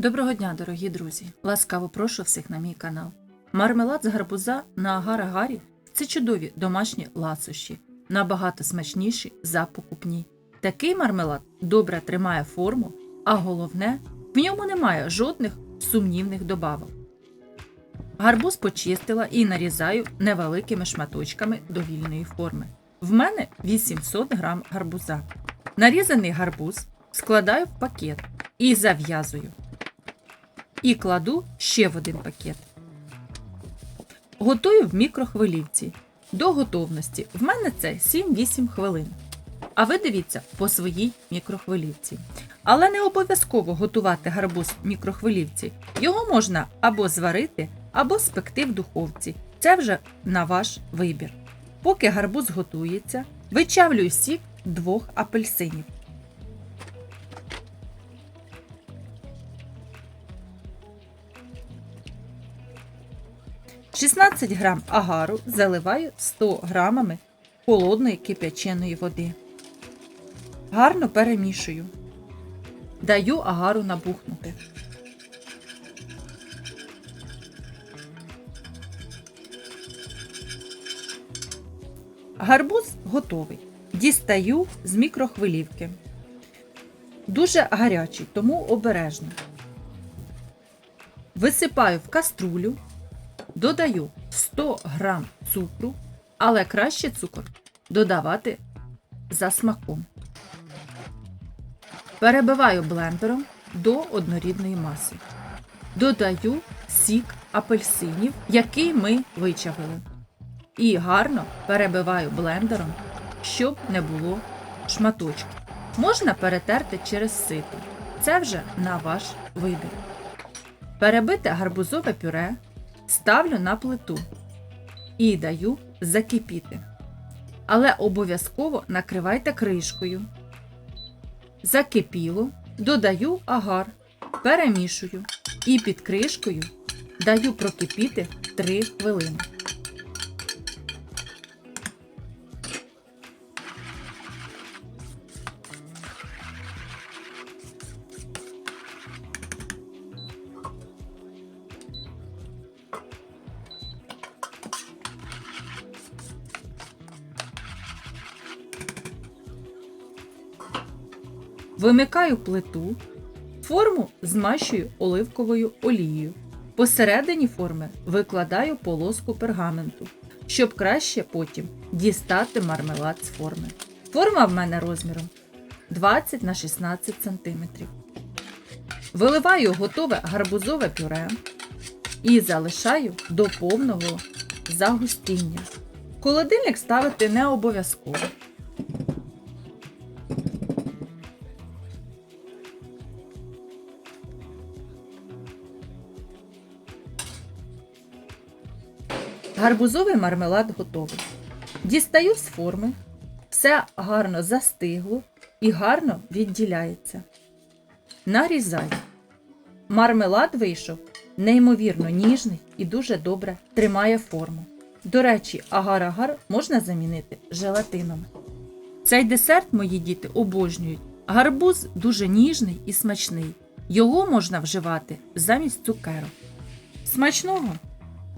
Доброго дня, дорогі друзі! Ласкаво прошу всіх на мій канал. Мармелад з гарбуза на агар-агарі – це чудові домашні ласощі, набагато смачніші за покупні. Такий мармелад добре тримає форму, а головне, в ньому немає жодних сумнівних добавок. Гарбуз почистила і нарізаю невеликими шматочками до вільної форми. В мене 800 грам гарбуза. Нарізаний гарбуз складаю в пакет і зав'язую. І кладу ще в один пакет. Готую в мікрохвилівці. До готовності в мене це 7-8 хвилин. А ви дивіться по своїй мікрохвилівці. Але не обов'язково готувати гарбуз в мікрохвилівці. Його можна або зварити, або спекти в духовці. Це вже на ваш вибір. Поки гарбуз готується, вичавлюю сік двох апельсинів. – 16 грам агару заливаю 100 грамами холодної кип'яченої води. Гарно перемішую. Даю агару набухнути. Гарбуз готовий. Дістаю з мікрохвилівки. Дуже гарячий, тому обережно. Висипаю в каструлю, додаю 100 грам цукру, але краще цукор додавати за смаком. Перебиваю блендером до однорідної маси. Додаю сік апельсинів, який ми вичавили. І гарно перебиваю блендером, щоб не було шматочку. Можна перетерти через сито. Це вже на ваш вибір. Перебите гарбузове пюре ставлю на плиту і даю закипіти. Але обов'язково накривайте кришкою. Закипіло, додаю агар, перемішую і під кришкою даю прокипіти 3 хвилини. Вимикаю плиту, форму змащую оливковою олією. Посередині форми викладаю полоску пергаменту, щоб краще потім дістати мармелад з форми. Форма в мене розміром 20 на 16 см. Виливаю готове гарбузове пюре і залишаю до повного загустіння. Холодильник ставити не обов'язково. Гарбузовий мармелад готовий. Дістаю з форми, все гарно застигло і гарно відділяється. Нарізаю. Мармелад вийшов неймовірно ніжний і дуже добре тримає форму. До речі, агар-агар можна замінити желатином. Цей десерт мої діти обожнюють. Гарбуз дуже ніжний і смачний. Його можна вживати замість цукерок. Смачного!